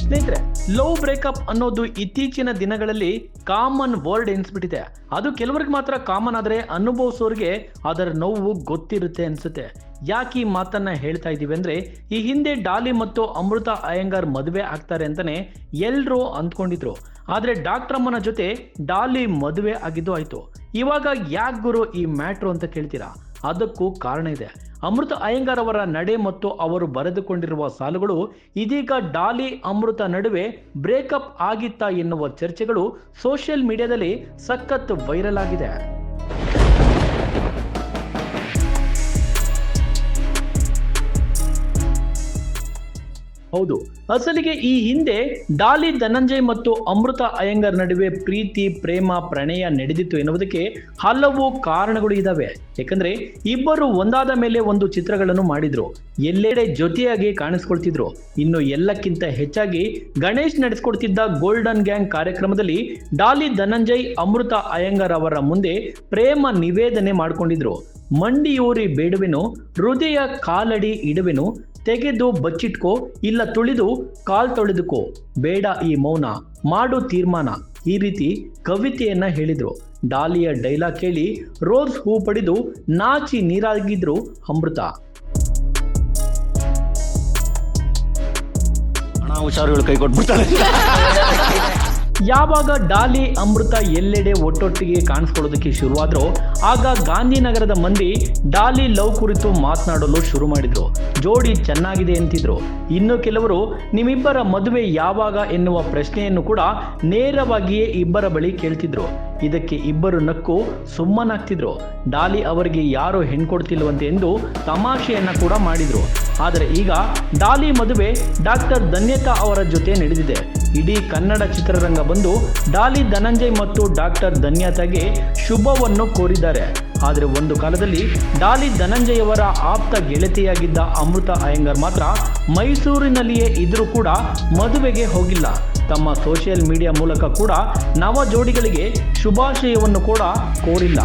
ಸ್ನೇಹಿತರೆ love breakup ಅನ್ನೋದು ಇತ್ತೀಚಿನ ದಿನಗಳಲ್ಲಿ ಕಾಮನ್ ವರ್ಡ್ ಎನ್ಸ್ಬಿಟ್ಟಿದೆ. ಅದು ಕೆಲವರಿಗೆ ಮಾತ್ರ ಕಾಮನ್ ಆದರೆ ಅನುಭವಿಸೋರಿಗೆ ಅದರ ನೋವು ಗೊತ್ತಿರುತ್ತೆ ಅನ್ಸುತ್ತೆ. ಯಾಕೆ ಈ ಮಾತನ್ನ ಹೇಳ್ತಾ ಇದೀವಿ ಅಂದ್ರೆ, ಈ ಹಿಂದೆ ಡಾಲಿ ಮತ್ತು ಅಮೃತ ಅಯ್ಯಂಗಾರ್ ಮದುವೆ ಆಗ್ತಾರೆ ಅಂತಾನೆ ಎಲ್ಲರೂ ಅಂದ್ಕೊಂಡಿದ್ರು. ಆದ್ರೆ ಡಾಕ್ಟರ್ ಅಮ್ಮನ ಜೊತೆ ಡಾಲಿ ಮದುವೆ ಆಗಿದ್ದು ಆಯ್ತು. ಇವಾಗ ಯಾಕೆ ಗುರು ಈ ಮ್ಯಾಟ್ರು ಅಂತ ಕೇಳ್ತೀರಾ? ಅದಕ್ಕೂ ಕಾರಣ ಇದೆ. ಅಮೃತ ಅಯ್ಯಂಗಾರ್ ಅವರ ನಡೆ ಮತ್ತು ಅವರು ಬರೆದುಕೊಂಡಿರುವ ಸಾಲುಗಳು ಇದೀಗ ಡಾಲಿ ಅಮೃತ ನಡುವೆ ಬ್ರೇಕಪ್ ಆಗಿತ್ತಾ ಎನ್ನುವ ಚರ್ಚೆಗಳು ಸೋಷಿಯಲ್ ಮೀಡಿಯಾದಲ್ಲಿ ಸಖತ್ ವೈರಲ್ ಆಗಿದೆ. ಹೌದು. ಅಸಲಿಗೆ ಈ ಹಿಂದೆ ಡಾಲಿ ಧನಂಜಯ್ ಮತ್ತು ಅಮೃತ ಅಯ್ಯಂಗರ್ ನಡುವೆ ಪ್ರೀತಿ, ಪ್ರೇಮ, ಪ್ರಣಯ ನಡೆದಿತ್ತು ಎನ್ನುವುದಕ್ಕೆ ಹಲವು ಕಾರಣಗಳು ಇದಾವೆ. ಯಾಕಂದ್ರೆ ಇಬ್ಬರು ಒಂದಾದ ಮೇಲೆ ಒಂದು ಚಿತ್ರಗಳನ್ನು ಮಾಡಿದ್ರು. ಎಲ್ಲೆಡೆ ಜೊತೆಯಾಗಿ ಕಾಣಿಸ್ಕೊಳ್ತಿದ್ರು. ಇನ್ನು ಎಲ್ಲಕ್ಕಿಂತ ಹೆಚ್ಚಾಗಿ ಗಣೇಶ್ ನಡೆಸ್ಕೊಡ್ತಿದ್ದ ಗೋಲ್ಡನ್ ಗ್ಯಾಂಗ್ ಕಾರ್ಯಕ್ರಮದಲ್ಲಿ ಡಾಲಿ ಧನಂಜಯ್, ಅಮೃತ ಅಯ್ಯಂಗರ್ ಅವರ ಮುಂದೆ ಪ್ರೇಮ ನಿವೇದನೆ ಮಾಡಿಕೊಂಡಿದ್ರು. ಮಂಡಿಯೂರಿ ಬೇಡುವೆನು ಹೃದಯ ಕಾಲಡಿ ಇಡುವೆನು ತೆಗೆದು ಬಚ್ಚಿಟ್ಕೋ ಇಲ್ಲ ತುಳಿದು ಕಾಲ್ ತೊಳೆದುಕೋ. ಬೇಡ ಈ ಮೌನ ಮಾಡು ತೀರ್ಮಾನ. ಈ ರೀತಿ ಕವಿತೆಯನ್ನ ಹೇಳಿದ್ರು. ಡಾಲಿಯ ಡೈಲಾಗ್ ಕೇಳಿ ರೋಸ್ ಹೂ ಪಡೆದು ನಾಚಿ ನೀರಾಗಿದ್ರು ಅಮೃತ. ಹಣ ಹುಷಾರುಗಳು ಕೈ ಕೊಟ್ಬಿಡ್ತಾರೆ. ಯಾವಾಗ ಡಾಲಿ ಅಮೃತ ಎಲ್ಲೆಡೆ ಒಟ್ಟೊಟ್ಟಿಗೆ ಕಾಣಿಸ್ಕೊಳ್ಳೋದಕ್ಕೆ ಶುರುವಾದ್ರೋ, ಆಗ ಗಾಂಧಿನಗರದ ಮಂದಿ ಡಾಲಿ ಲವ್ ಕುರಿತು ಮಾತನಾಡಲು ಶುರು ಮಾಡಿದ್ರು. ಜೋಡಿ ಚೆನ್ನಾಗಿದೆ ಅಂತಿದ್ರು. ಇನ್ನು ಕೆಲವರು, ನಿಮ್ಮಿಬ್ಬರ ಮದುವೆ ಯಾವಾಗ ಎನ್ನುವ ಪ್ರಶ್ನೆಯನ್ನು ಕೂಡ ನೇರವಾಗಿಯೇ ಇಬ್ಬರ ಬಳಿ ಕೇಳ್ತಿದ್ರು. ಇದಕ್ಕೆ ಇಬ್ಬರು ನಕ್ಕು ಸುಮ್ಮನಾಗ್ತಿದ್ರು. ಡಾಲಿ ಅವರಿಗೆ ಯಾರು ಹೆಣ್ಕೊಡ್ತಿಲ್ವಂತೆ ಎಂದು ತಮಾಷೆಯನ್ನ ಕೂಡ ಮಾಡಿದ್ರು. ಆದರೆ ಈಗ ಡಾಲಿ ಮದುವೆ ಡಾಕ್ಟರ್ ಧನ್ಯತಾ ಅವರ ಜೊತೆ ನಡೆದಿದೆ. ಇಡೀ ಕನ್ನಡ ಚಿತ್ರರಂಗ ಬಂದು ಡಾಲಿ ಧನಂಜಯ್ ಮತ್ತು ಡಾಕ್ಟರ್ ಧನ್ಯತಾಗೆ ಶುಭವನ್ನು ಕೋರಿದ್ದಾರೆ. ಆದರೆ ಒಂದು ಕಾಲದಲ್ಲಿ ಡಾಲಿ ಧನಂಜಯವರ ಆಪ್ತ ಗೆಳತಿಯಾಗಿದ್ದ ಅಮೃತ ಅಯ್ಯಂಗರ್ ಮಾತ್ರ ಮೈಸೂರಿನಲ್ಲಿಯೇ ಇದ್ರೂ ಕೂಡ ಮದುವೆಗೆ ಹೋಗಿಲ್ಲ. ತಮ್ಮ ಸೋಷಿಯಲ್ ಮೀಡಿಯಾ ಮೂಲಕ ಕೂಡ ನವ ಜೋಡಿಗಳಿಗೆ ಶುಭಾಶಯವನ್ನು ಕೂಡ ಕೋರಿಲ್ಲ.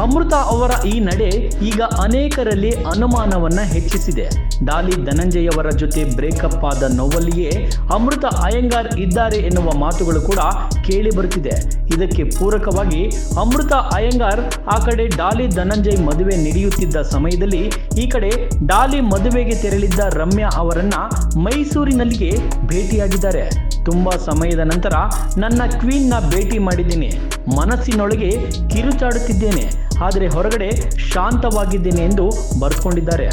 ಅಮೃತ ಅವರ ಈ ನಡೆ ಈಗ ಅನೇಕರಲ್ಲಿ ಅನುಮಾನವನ್ನ ಹೆಚ್ಚಿಸಿದೆ. ಡಾಲಿ ಧನಂಜಯ್ ಅವರ ಜೊತೆ ಬ್ರೇಕಪ್ ಆದ ನೋವಲ್ಲಿಯೇ ಅಮೃತ ಅಯ್ಯಂಗಾರ್ ಇದ್ದಾರೆ ಎನ್ನುವ ಮಾತುಗಳು ಕೂಡ ಕೇಳಿ ಬರುತ್ತಿದೆ. ಇದಕ್ಕೆ ಪೂರಕವಾಗಿ ಅಮೃತ ಅಯ್ಯಂಗಾರ್, ಆ ಕಡೆ ಡಾಲಿ ಧನಂಜಯ್ ಮದುವೆ ನಡೆಯುತ್ತಿದ್ದ ಸಮಯದಲ್ಲಿ ಈ ಕಡೆ ಡಾಲಿ ಮದುವೆಗೆ ತೆರಳಿದ್ದ ರಮ್ಯಾ ಅವರನ್ನ ಮೈಸೂರಿನಲ್ಲಿಗೆ ಭೇಟಿಯಾಗಿದ್ದಾರೆ. ತುಂಬಾ ಸಮಯದ ನಂತರ ನನ್ನ ಕ್ವೀನ್ನ ಭೇಟಿ ಮಾಡಿದ್ದೀನಿ. ಮನಸ್ಸಿನೊಳಗೆ ಕಿರುಚಾಡುತ್ತಿದ್ದೇನೆ. ಆದರೆ ಹೊರಗಡೆ ಶಾಂತವಾಗಿದ್ದೇನೆ ಎಂದು ಬರೆದುಕೊಂಡಿದ್ದಾರೆ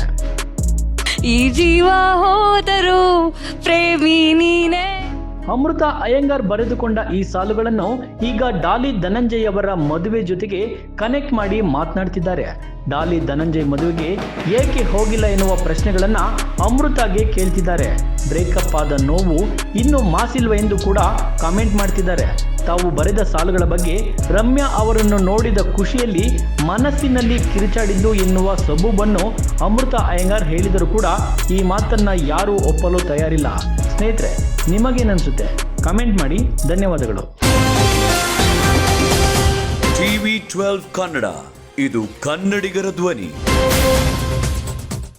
ಈ ಜೀವ ಹೋದರು ಪ್ರೇಮಿ ನೀನೇ. ಅಮೃತ ಅಯ್ಯಂಗಾರ್ ಬರೆದುಕೊಂಡ ಈ ಸಾಲುಗಳನ್ನು ಈಗ ಡಾಲಿ ಧನಂಜಯ್ ಅವರ ಮದುವೆ ಜೊತೆಗೆ ಕನೆಕ್ಟ್ ಮಾಡಿ ಮಾತನಾಡ್ತಿದ್ದಾರೆ. ಡಾಲಿ ಧನಂಜಯ್ ಮದುವೆಗೆ ಏಕೆ ಹೋಗಿಲ್ಲ ಎನ್ನುವ ಪ್ರಶ್ನೆಗಳನ್ನ ಅಮೃತಾಗೆ ಕೇಳ್ತಿದ್ದಾರೆ. ಬ್ರೇಕಪ್ ಆದ ನೋವು ಇನ್ನೂ ಮಾಸಿಲ್ವ ಎಂದು ಕೂಡ ಕಾಮೆಂಟ್ ಮಾಡ್ತಿದ್ದಾರೆ. ತಾವು ಬರೆದ ಸಾಲುಗಳ ಬಗ್ಗೆ ರಮ್ಯಾ ಅವರನ್ನು ನೋಡಿದ ಖುಷಿಯಲ್ಲಿ ಮನಸ್ಸಿನಲ್ಲಿ ಕಿರಿಚಾಡಿದ್ದು ಎನ್ನುವ ಸಬೂಬನ್ನು ಅಮೃತ ಅಯ್ಯಂಗಾರ್ ಹೇಳಿದರೂ ಕೂಡ ಈ ಮಾತನ್ನ ಯಾರೂ ಒಪ್ಪಲು ತಯಾರಿಲ್ಲ. ಸ್ನೇಹಿತರೆ, ನಿಮಗೇನನ್ಸುತ್ತೆ? ಕಮೆಂಟ್ ಮಾಡಿ. ಧನ್ಯವಾದಗಳು. TV twelve Kannada. ಇದು ಕನ್ನಡಿಗರ ಧ್ವನಿ.